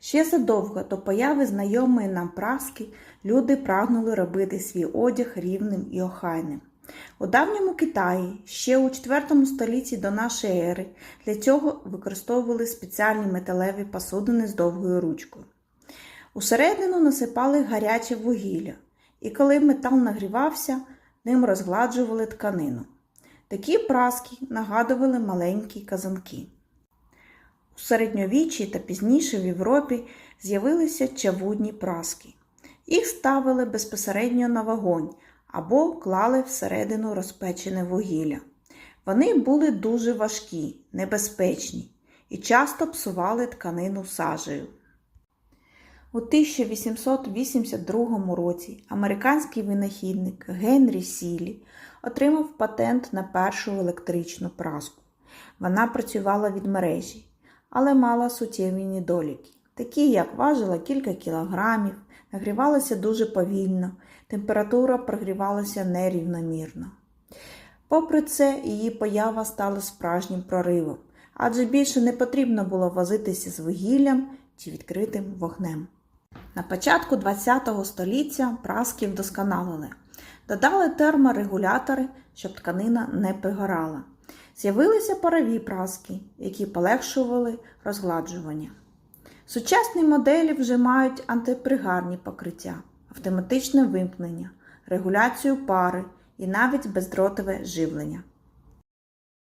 Ще задовго до появи знайомої нам праски люди прагнули робити свій одяг рівним і охайним. У давньому Китаї ще у 4 столітті до нашої ери для цього використовували спеціальні металеві посудини з довгою ручкою. Усередину насипали гаряче вугілля, і коли метал нагрівався, ним розгладжували тканину. Такі праски нагадували маленькі казанки. Середньовіччі та пізніше в Європі з'явилися чавудні праски. Їх ставили безпосередньо на вогонь або клали всередину розпечене вугілля. Вони були дуже важкі, небезпечні і часто псували тканину сажею. У 1882 році американський винахідник Генрі Сілі отримав патент на першу електричну праску. Вона працювала від мережі, але мала суттєві недоліки, такі як важила кілька кілограмів, нагрівалася дуже повільно, температура прогрівалася нерівномірно. Попри це, її поява стала справжнім проривом, адже більше не потрібно було возитися з вугіллям чи відкритим вогнем. На початку ХХ століття праски вдосконалили. Додали терморегулятори, щоб тканина не пригорала. З'явилися парові праски, які полегшували розгладжування. Сучасні моделі вже мають антипригарні покриття, автоматичне вимкнення, регуляцію пари і навіть бездротове живлення.